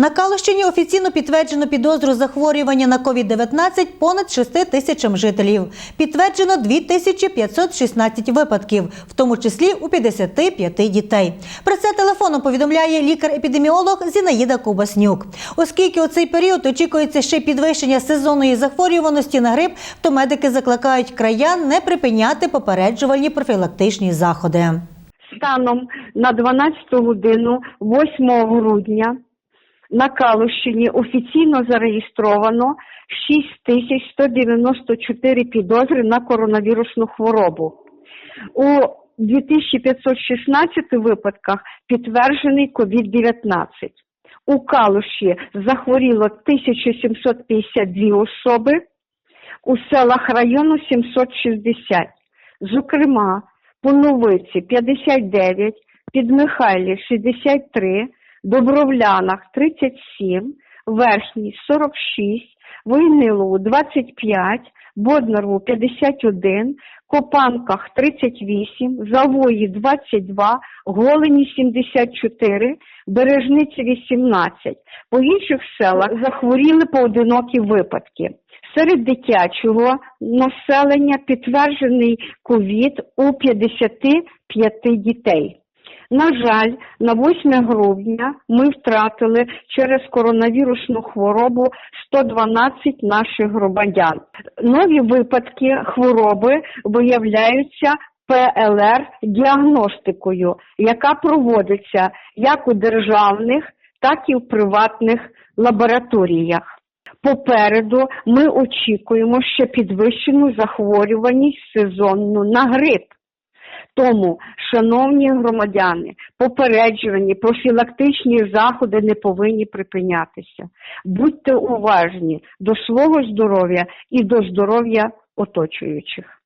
На Калущині офіційно підтверджено підозру захворювання на COVID-19 понад 6 тисячам жителів. Підтверджено 2516 випадків, в тому числі у 55 дітей. Про це телефоном повідомляє лікар-епідеміолог Зінаїда Ковбаснюк. Оскільки у цей період очікується ще підвищення сезонної захворюваності на грип, то медики закликають краян не припиняти попереджувальні профілактичні заходи. Станом на 12 годину 8 грудня на Калущині офіційно зареєстровано 6194 підозри на коронавірусну хворобу. У 2516 випадках підтверджений COVID-19. У Калуші захворіло 1752 особи, у селах району 760. Зокрема, Половиці 59, Підмихайлі 63, Добровлянах 37, Верхній 46, Войнилову 25, Боднарову 51, Копанках 38, Завої 22, Голені 74, Бережниці 18. По інших селах захворіли поодинокі випадки. Серед дитячого населення підтверджений ковід у 55 дітей. На жаль, на 8 грудня ми втратили через коронавірусну хворобу 112 наших громадян. Нові випадки хвороби виявляються ПЛР-діагностикою, яка проводиться як у державних, так і в приватних лабораторіях. Попереду ми очікуємо ще підвищену захворюваність сезонну на грип. Тому, шановні громадяни, попереджувані профілактичні заходи не повинні припинятися. Будьте уважні до свого здоров'я і до здоров'я оточуючих.